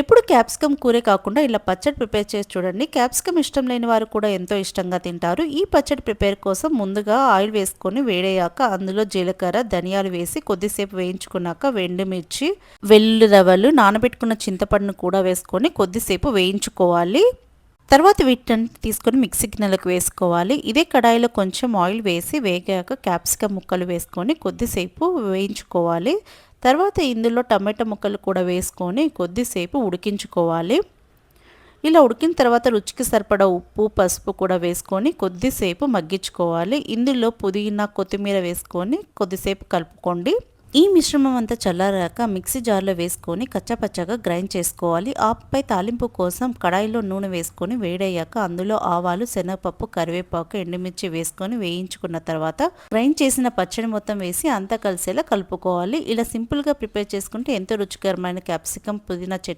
ఎప్పుడు క్యాప్సికమ్ కూరే కాకుండా ఇలా పచ్చడి ప్రిపేర్ చేసి చూడండి. క్యాప్సికమ్ ఇష్టం లేని వారు కూడా ఎంతో ఇష్టంగా తింటారు. ఈ పచ్చడి ప్రిపేర్ కోసం ముందుగా ఆయిల్ వేసుకొని వేడయ్యాక అందులో జీలకర్ర ధనియాలు వేసి కొద్దిసేపు వేయించుకున్నాక వెండిమిర్చి వెల్లు రవ్వలు నానబెట్టుకున్న చింతపండును కూడా వేసుకొని కొద్దిసేపు వేయించుకోవాలి. తర్వాత వీటిని తీసుకొని మిక్సీ గిన్నెలకు వేసుకోవాలి. ఇదే కడాయిలో కొంచెం ఆయిల్ వేసి వేగాక క్యాప్సికమ్ ముక్కలు వేసుకొని కొద్దిసేపు వేయించుకోవాలి. తర్వాత ఇందులో టమాటా ముక్కలు కూడా వేసుకొని కొద్దిసేపు ఉడికించుకోవాలి. ఇలా ఉడికిన తర్వాత రుచికి సరిపడా ఉప్పు పసుపు కూడా వేసుకొని కొద్దిసేపు మగ్గించుకోవాలి. ఇందులో పుదీనా కొత్తిమీర వేసుకొని కొద్దిసేపు కలుపుకోండి. ఈ మిశ్రమం అంతా చల్లారాక మిక్సీ జార్లో వేసుకొని కచ్చాపచ్చాగా గ్రైండ్ చేసుకోవాలి. ఆపై తాలింపు కోసం కడాయిలో నూనె వేసుకొని వేడయ్యాక అందులో ఆవాలు శనగపప్పు కరివేపాకు ఎండుమిర్చి వేసుకొని వేయించుకున్న తర్వాత గ్రైండ్ చేసిన పచ్చడి మొత్తం వేసి అంతా కలిసేలా కలుపుకోవాలి. ఇలా సింపుల్గా ప్రిపేర్ చేసుకుంటే ఎంతో రుచికరమైన క్యాప్సికం పుదీనా చట్నీ